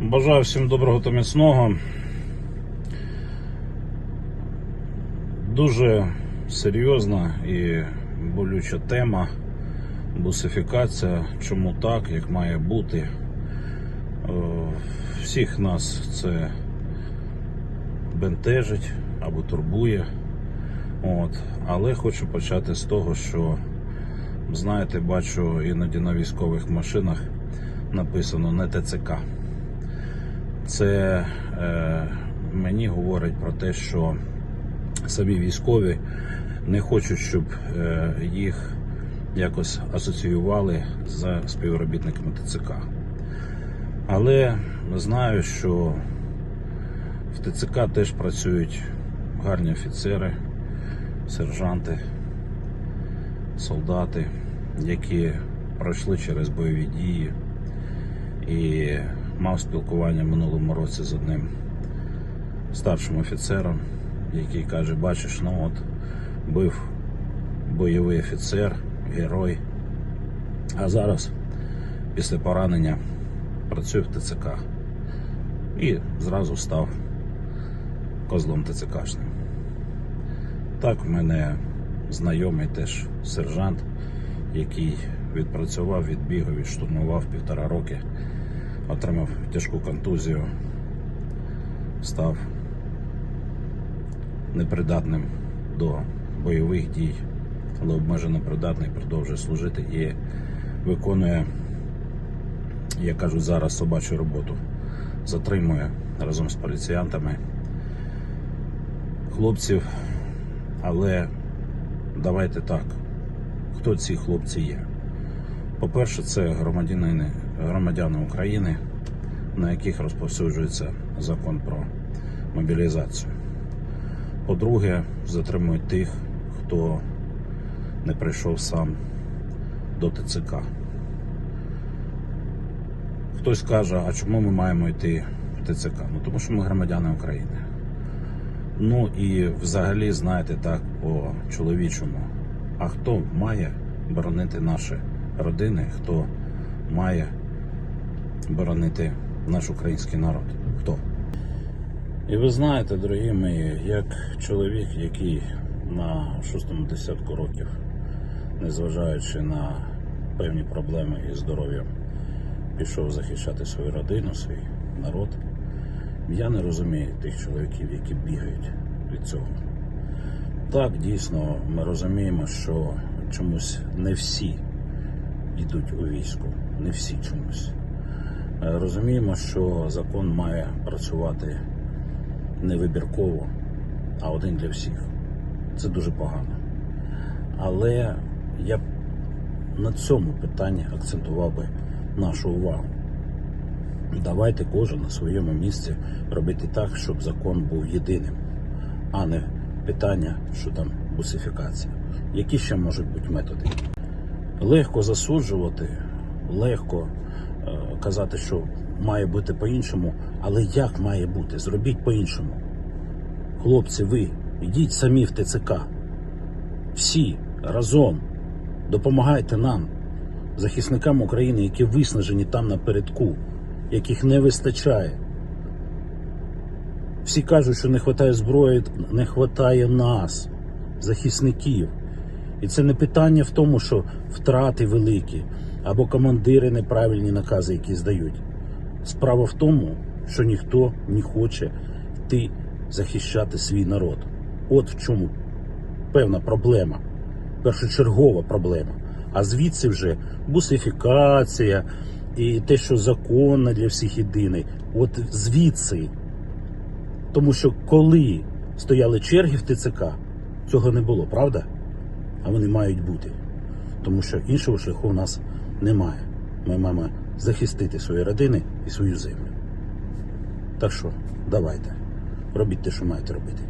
Бажаю всім доброго та міцного. Дуже серйозна і болюча тема. Бусифікація. Чому так, як має бути. Е, Всіх нас це бентежить або турбує. От. Але хочу почати з того, що знаєте, бачу іноді на військових машинах написано не ТЦК. Це е, мені говорить про те, що самі військові не хочуть, щоб е, їх якось асоціювали з співробітниками ТЦК. Але знаю, що в ТЦК теж працюють гарні офіцери, сержанти, солдати, які пройшли через бойові дії і мав спілкування в минулому році з одним старшим офіцером, який каже: бачиш, ну от бив бойовий офіцер, герой, а зараз після поранення працює в ТЦК і зразу став козлом ТЦКшним. Так, в мене знайомий теж сержант, який відпрацював, відбігав, відштурмував півтора роки, отримав тяжку контузію, став непридатним до бойових дій, але обмежено придатний, продовжує служити і виконує, я кажу зараз, собачу роботу. Затримує разом з поліціянтами хлопців, але давайте так, хто ці хлопці є? По-перше, це громадяни, громадяни України, на яких розповсюджується закон про мобілізацію. По-друге, затримують тих, хто не прийшов сам до ТЦК. Хтось каже, а чому ми маємо йти в ТЦК? Ну тому що ми громадяни України. Ну і взагалі, знаєте, так по чоловічому. А хто має боронити наші родини, хто має боронити наш український народ? Хто? І ви знаєте, дорогі мої, як чоловік, який на шостому десятку років, незважаючи на певні проблеми із здоров'ям, пішов захищати свою родину, свій народ. Я не розумію тих чоловіків, які бігають від цього. Так, дійсно, ми розуміємо, що чомусь не всі йдуть у військо, не всі чомусь. Е, Розуміємо, що закон має працювати не вибірково, а один для всіх. Це дуже погано. Але я б на цьому питанні акцентував би нашу увагу. Давайте кожен на своєму місці робити так, щоб закон був єдиним, а не питання, що там бусифікація. Які ще можуть бути методи? Легко засуджувати, легко е, казати, що має бути по-іншому, але як має бути? Зробіть по-іншому. Хлопці, ви йдіть самі в ТЦК. Всі разом допомагайте нам, захисникам України, які виснажені там напередку, яких не вистачає. Всі кажуть, що не вистачає зброї, не вистачає нас, захисників. І це не питання в тому, що втрати великі або командири неправильні накази, які здають. Справа в тому, що ніхто не хоче йти захищати свій народ. От в чому певна проблема, першочергова проблема. А звідси вже бусифікація і те, що законно для всіх єдиний. От звідси. Тому що коли стояли черги в ТЦК, цього не було, правда? А вони мають бути. Тому що іншого шляху в нас немає. Ми маємо захистити свої родини і свою землю. Так що, давайте, робіть те, що маєте робити.